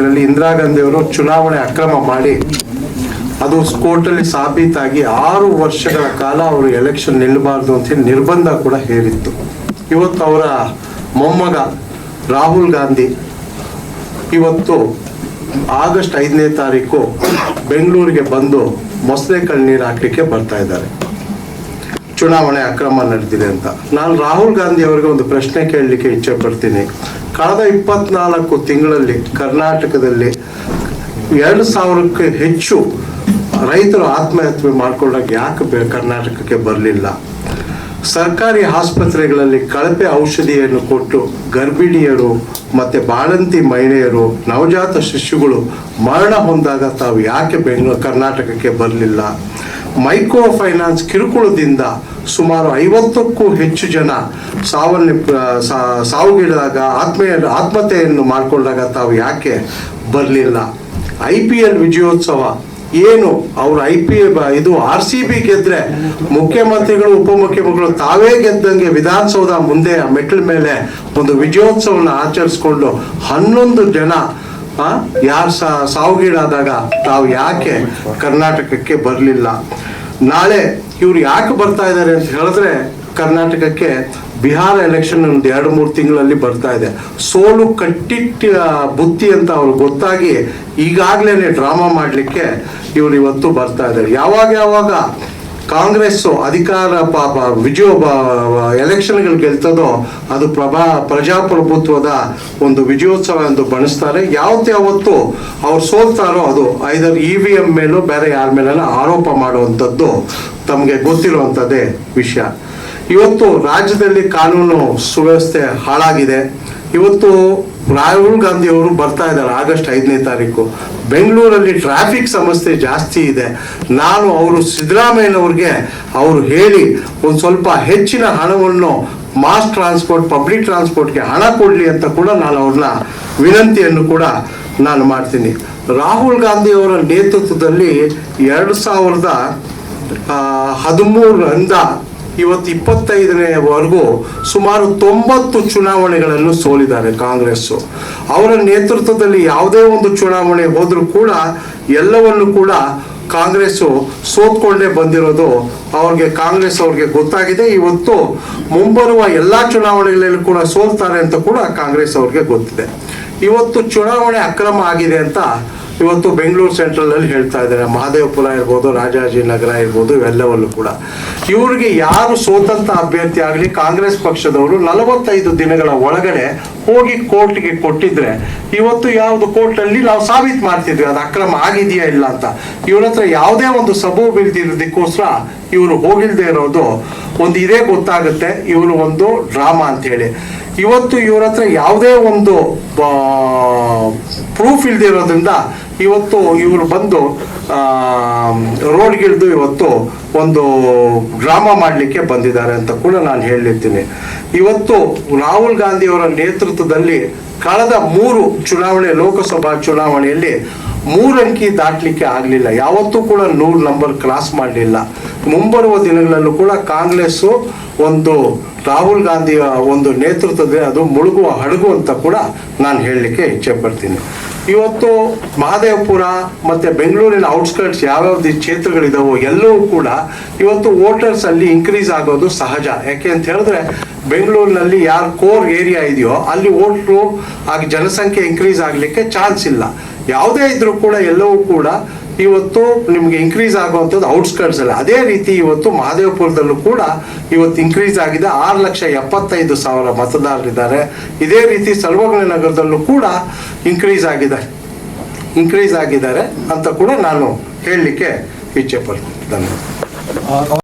ಇದರಲ್ಲಿ ಇಂದಿರಾ ಗಾಂಧಿ ಅವರು ಚುನಾವಣೆ ಅಕ್ರಮ ಮಾಡಿ ಅದು ಕೋರ್ಟಲ್ಲಿ ಸಾಬೀತಾಗಿ ಆರು ವರ್ಷಗಳ ಕಾಲ ಅವರು ಎಲೆಕ್ಷನ್ ನಿಲ್ಲಬಾರ್ದು ಅಂತ ಹೇಳಿ ನಿರ್ಬಂಧ ಕೂಡ ಹೇರಿತ್ತು. ಇವತ್ತು ಅವರ ಮೊಮ್ಮಗ ರಾಹುಲ್ ಗಾಂಧಿ ಇವತ್ತು ಆಗಸ್ಟ್ ಐದನೇ ತಾರೀಕು ಬೆಂಗಳೂರಿಗೆ ಬಂದು ಮೊಸಳೆ ಕಣ್ಣೀರು ಹಾಕ್ಲಿಕ್ಕೆ ಬರ್ತಾ ಇದ್ದಾರೆ. ಚುನಾವಣೆ ಅಕ್ರಮ ನಡೆದಿದೆ ಅಂತ. ನಾನು ರಾಹುಲ್ ಗಾಂಧಿ ಅವರಿಗೆ ಒಂದು ಪ್ರಶ್ನೆ ಕೇಳಲಿಕ್ಕೆ ಇಚ್ಛೆ ಪಡ್ತೀನಿ. ಕಳೆದ ಇಪ್ಪತ್ನಾಲ್ಕು ತಿಂಗಳಲ್ಲಿ ಕರ್ನಾಟಕದಲ್ಲಿ ಎರಡು ಸಾವಿರಕ್ಕೆ ಹೆಚ್ಚು ರೈತರು ಆತ್ಮಹತ್ಯೆ ಮಾಡ್ಕೊಳ್ಳೋಕೆ ಯಾಕೆ ಕರ್ನಾಟಕಕ್ಕೆ ಬರಲಿಲ್ಲ? ಸರ್ಕಾರಿ ಆಸ್ಪತ್ರೆಗಳಲ್ಲಿ ಕಳಪೆ ಔಷಧಿಯನ್ನು ಕೊಟ್ಟು ಗರ್ಭಿಣಿಯರು ಮತ್ತು ಬಾಣಂತಿ ಮಹಿಳೆಯರು, ನವಜಾತ ಶಿಶುಗಳು ಮರಣ ಹೊಂದಾಗ ತಾವು ಯಾಕೆ ಬೆಂಗಳೂರು ಕರ್ನಾಟಕಕ್ಕೆ ಬರಲಿಲ್ಲ? ಮೈಕ್ರೋ ಫೈನಾನ್ಸ್ ಕಿರುಕುಳದಿಂದ ಸುಮಾರು ಐವತ್ತಕ್ಕೂ ಹೆಚ್ಚು ಜನ ಸಾವನ್ನ ಸಾವುಗಿಡಿದಾಗ ಆತ್ಮೀಯ ಆತ್ಮಹತ್ಯೆಯನ್ನು ಮಾಡಿಕೊಂಡಾಗ ತಾವು ಯಾಕೆ ಬರಲಿಲ್ಲ? ಐ ಪಿ ಎಲ್ ವಿಜಯೋತ್ಸವ ಏನು? ಅವ್ರು ಐ ಪಿ, ಇದು ಆರ್ ಸಿ ಬಿ ಗೆದ್ರೆ ಮುಖ್ಯಮಂತ್ರಿಗಳು, ಉಪಮುಖ್ಯಮಂತ್ರಿಗಳು ತಾವೇ ಗೆದ್ದಂಗೆ ವಿಧಾನಸೌಧ ಮುಂದೆ ಮೆಟ್ಲ ಮೇಲೆ ಒಂದು ವಿಜಯೋತ್ಸವನ ಆಚರಿಸ್ಕೊಂಡು ಹನ್ನೊಂದು ಜನ ಯಾರು ಸಾವುಗೀಡಾದಾಗ ತಾವು ಯಾಕೆ ಕರ್ನಾಟಕಕ್ಕೆ ಬರಲಿಲ್ಲ? ನಾಳೆ ಇವ್ರು ಯಾಕೆ ಬರ್ತಾ ಇದ್ದಾರೆ ಅಂತ ಹೇಳಿದ್ರೆ ಕರ್ನಾಟಕಕ್ಕೆ ಬಿಹಾರ ಎಲೆಕ್ಷನ್ ಒಂದು ಎರಡು ಮೂರು ತಿಂಗಳಲ್ಲಿ ಬರ್ತಾ ಇದೆ. ಸೋಲು ಕಟ್ಟಿಟ್ಟ ಬುತ್ತಿ ಅಂತ ಅವ್ರಿಗೆ ಗೊತ್ತಾಗಿ ಈಗಾಗ್ಲೇನೆ ಡ್ರಾಮಾ ಮಾಡಲಿಕ್ಕೆ ಇವ್ರು ಇವತ್ತು ಬರ್ತಾ ಇದ್ದಾರೆ. ಯಾವಾಗ ಯಾವಾಗ? ಕಾಂಗ್ರೆಸ್ ಅಧಿಕಾರ ಪಾಪ, ವಿಜಯ ಎಲೆಕ್ಷನ್ಗಳು ಗೆಲ್ತದೋ ಅದು ಪ್ರಭಾ, ಪ್ರಜಾಪ್ರಭುತ್ವದ ಒಂದು ವಿಜಯೋತ್ಸವ ಎಂದು ಬಣಿಸ್ತಾರೆ ಯಾವತ್ತು ಯಾವತ್ತು ಅವ್ರು ಸೋಲ್ತಾರೋ ಅದು ಐದರ್ ಇ ವಿ ಎಂ ಮೇಲೂ ಬೇರೆ ಯಾರ ಮೇಲೆಲ್ಲ ಆರೋಪ ಮಾಡುವಂಥದ್ದು ತಮಗೆ ಗೊತ್ತಿರುವಂಥದ್ದೇ ವಿಷಯ. ಇವತ್ತು ರಾಜ್ಯದಲ್ಲಿ ಕಾನೂನು ಸುವ್ಯವಸ್ಥೆ ಹಾಳಾಗಿದೆ. ಇವತ್ತು ರಾಹುಲ್ ಗಾಂಧಿ ಅವರು ಬರ್ತಾ ಇದ್ದಾರೆ ಆಗಸ್ಟ್ ಐದನೇ ತಾರೀಕು. ಬೆಂಗಳೂರಲ್ಲಿ ಟ್ರಾಫಿಕ್ ಸಮಸ್ಯೆ ಜಾಸ್ತಿ ಇದೆ. ನಾನು ಅವರು ಸಿದ್ದರಾಮಯ್ಯನವ್ರಿಗೆ ಅವರು ಹೇಳಿ ಒಂದು ಸ್ವಲ್ಪ ಹೆಚ್ಚಿನ ಹಣವನ್ನು ಮಾಸ್ ಟ್ರಾನ್ಸ್ಪೋರ್ಟ್ ಪಬ್ಲಿಕ್ ಟ್ರಾನ್ಸ್ಪೋರ್ಟ್ಗೆ ಹಣ ಕೊಡಲಿ ಅಂತ ಕೂಡ ನಾನು ಅವ್ರನ್ನ ವಿನಂತಿಯನ್ನು ಕೂಡ ನಾನು ಮಾಡ್ತೀನಿ. ರಾಹುಲ್ ಗಾಂಧಿ ಅವರ ನೇತೃತ್ವದಲ್ಲಿ ಎರಡು ಸಾವಿರದ ಹದಿಮೂರರಿಂದ ಇವತ್ತು ಇಪ್ಪತ್ತೈದನೇವರೆಗೂ ಸುಮಾರು ತೊಂಬತ್ತು ಚುನಾವಣೆಗಳನ್ನು ಸೋಲಿದ್ದಾರೆ ಕಾಂಗ್ರೆಸ್ಸು. ಅವರ ನೇತೃತ್ವದಲ್ಲಿ ಯಾವುದೇ ಒಂದು ಚುನಾವಣೆ ಹೋದರೂ ಕೂಡ ಎಲ್ಲವನ್ನು ಕೂಡ ಕಾಂಗ್ರೆಸ್ಸು ಸೋತ್ಕೊಂಡೇ ಬಂದಿರೋದು ಅವ್ರಿಗೆ ಕಾಂಗ್ರೆಸ್ ಅವ್ರಿಗೆ ಗೊತ್ತಾಗಿದೆ. ಇವತ್ತು ಮುಂಬರುವ ಎಲ್ಲ ಚುನಾವಣೆಗಳಲ್ಲಿ ಕೂಡ ಸೋಲ್ತಾರೆ ಅಂತ ಕೂಡ ಕಾಂಗ್ರೆಸ್ ಅವ್ರಿಗೆ ಗೊತ್ತಿದೆ. ಇವತ್ತು ಚುನಾವಣೆ ಅಕ್ರಮ ಆಗಿದೆ ಅಂತ ಇವತ್ತು ಬೆಂಗಳೂರು ಸೆಂಟ್ರಲ್ ಅಲ್ಲಿ ಹೇಳ್ತಾ ಇದ್ದಾರೆ. ಮಹಾದೇವಪುರ ಇರ್ಬೋದು ರಾಜಾಜಿನಗರ ಇರ್ಬೋದು, ಇವೆಲ್ಲವಲ್ಲೂ ಕೂಡ. ಇವರಿಗೆ ಯಾರು ಸೋತಂತ ಅಭ್ಯರ್ಥಿ ಆಗಲಿ, ಕಾಂಗ್ರೆಸ್ ಪಕ್ಷದವರು ನಲವತ್ತೈದು ದಿನಗಳ ಒಳಗಡೆ ಹೋಗಿ ಕೋರ್ಟ್ಗೆ ಕೊಟ್ಟಿದ್ರೆ, ಇವತ್ತು ಯಾವುದು ಕೋರ್ಟಲ್ಲಿ ನಾವು ಸಾಬೀತು ಮಾಡ್ತಿದ್ವಿ. ಅದು ಅಕ್ರಮ ಆಗಿದೆಯಾ ಇಲ್ಲ ಅಂತ. ಇವ್ರ ಹತ್ರ ಯಾವುದೇ ಒಂದು ಸಬು ಬೀಳ್ದಿರೋದಕ್ಕೋಸ್ಕರ ಇವರು ಹೋಗಿಲ್ದೇ ಇರೋದು ಒಂದು ಇದೇ ಗೊತ್ತಾಗುತ್ತೆ. ಇವರು ಒಂದು ಡ್ರಾಮಾ ಅಂತ ಹೇಳಿ. ಇವತ್ತು ಇವ್ರ ಹತ್ರ ಯಾವುದೇ ಒಂದು ಪ್ರೂಫ್ ಇಲ್ಲದೆ ಇರೋದ್ರಿಂದ ಇವತ್ತು ಇವರು ಬಂದು ರೋಡ್ಗಿಳಿದು ಇವತ್ತು ಒಂದು ಡ್ರಾಮಾ ಮಾಡಲಿಕ್ಕೆ ಬಂದಿದ್ದಾರೆ ಅಂತ ಕೂಡ ನಾನು ಹೇಳಿರ್ತೀನಿ ಇವತ್ತು ರಾಹುಲ್ ಗಾಂಧಿ ಅವರ ನೇತೃತ್ವದಲ್ಲಿ ಕಳೆದ ಮೂರು ಚುನಾವಣೆ, ಲೋಕಸಭಾ ಚುನಾವಣೆಯಲ್ಲಿ ಮೂರಂಕಿ ದಾಟಲಿಕ್ಕೆ ಆಗಲಿಲ್ಲ. ಯಾವತ್ತೂ ಕೂಡ ನೂರು ನಂಬರ್ ಕ್ರಾಸ್ ಮಾಡಲಿಲ್ಲ. ಮುಂಬರುವ ದಿನಗಳಲ್ಲೂ ಕೂಡ ಕಾಂಗ್ರೆಸ್ಸು ಒಂದು ರಾಹುಲ್ ಗಾಂಧಿಯ ಒಂದು ನೇತೃತ್ವದಲ್ಲಿ ಅದು ಮುಳುಗುವ ಹಡಗು ಅಂತ ಕೂಡ ನಾನು ಹೇಳಲಿಕ್ಕೆ ಇಚ್ಛೆ ಪಡ್ತೀನಿ. ಇವತ್ತು ಮಹದೇವಪುರ ಮತ್ತೆ ಬೆಂಗಳೂರಿನ ಔಟ್ಸ್ಕರ್ಟ್ಸ್ ಯಾವ್ಯಾವ್ದು ಕ್ಷೇತ್ರಗಳಿದಾವೋ ಎಲ್ಲವೂ ಕೂಡ ಇವತ್ತು ವೋಟರ್ಸ್ ಅಲ್ಲಿ ಇನ್ಕ್ರೀಸ್ ಆಗೋದು ಸಹಜ. ಯಾಕೆ ಅಂತ ಹೇಳಿದ್ರೆ ಬೆಂಗಳೂರಿನಲ್ಲಿ ಯಾರು ಕೋರ್ ಏರಿಯಾ ಇದೆಯೋ ಅಲ್ಲಿ ವೋಟ್ರು ಆಗ ಜನಸಂಖ್ಯೆ ಇನ್ಕ್ರೀಸ್ ಆಗಲಿಕ್ಕೆ ಚಾನ್ಸ್ ಇಲ್ಲ. ಯಾವುದೇ ಇದ್ರೂ ಕೂಡ ಎಲ್ಲವೂ ಕೂಡ ಇವತ್ತು ನಿಮಗೆ ಇನ್ಕ್ರೀಸ್ ಆಗುವಂಥದ್ದು ಔಟ್ಸ್ಕರ್ಟ್ಸ್ ಅಲ್ಲಿ. ಅದೇ ರೀತಿ ಇವತ್ತು ಮಹದೇವಪುರದಲ್ಲೂ ಕೂಡ ಇವತ್ತು ಇನ್ಕ್ರೀಸ್ ಆಗಿದೆ. ಆರು ಲಕ್ಷ ಎಪ್ಪತ್ತೈದು ಸಾವಿರ ಮತದಾರರಿದ್ದಾರೆ ಇದೇ ರೀತಿ ಸರ್ವಜ್ಞ ನಗರದಲ್ಲೂ ಕೂಡ ಇನ್ಕ್ರೀಸ್ ಆಗಿದೆ. ಇನ್ಕ್ರೀಸ್ ಆಗಿದ್ದಾರೆ ಅಂತ ಕೂಡ ನಾನು ಹೇಳಲಿಕ್ಕೆ ಇಚ್ಛೆ ಪಡ್ತೀನಿ. ಧನ್ಯವಾದ.